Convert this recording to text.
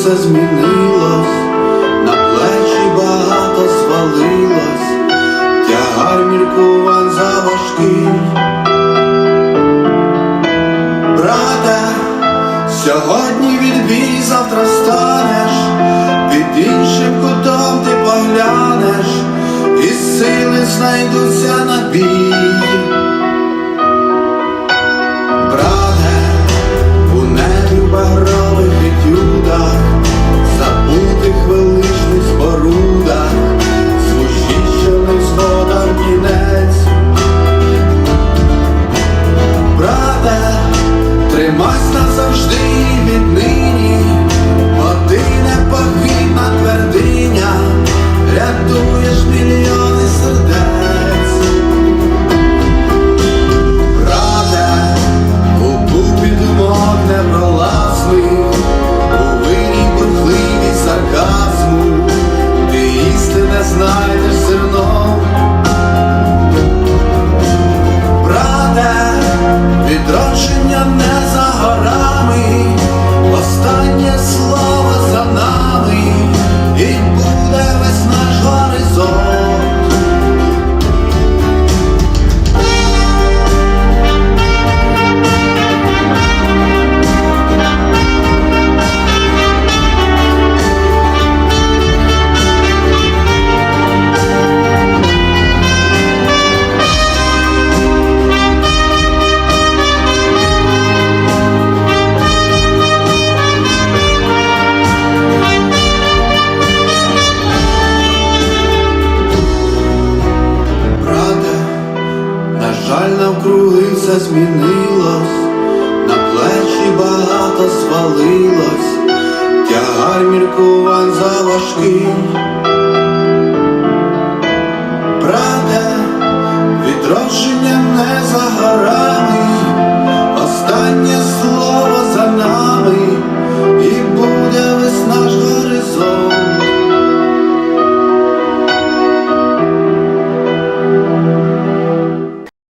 все змінилось, на плечі багато звалилось, тягар міркувань заважкий. Брате, сьогодні відбій, завтра станеш, під іншим кутом ти поглянеш, і сили знайдуться на бій. Навкруги все змінилось, на плечі багато звалилось, тягар міркувань заважкий. Брате, відродження не.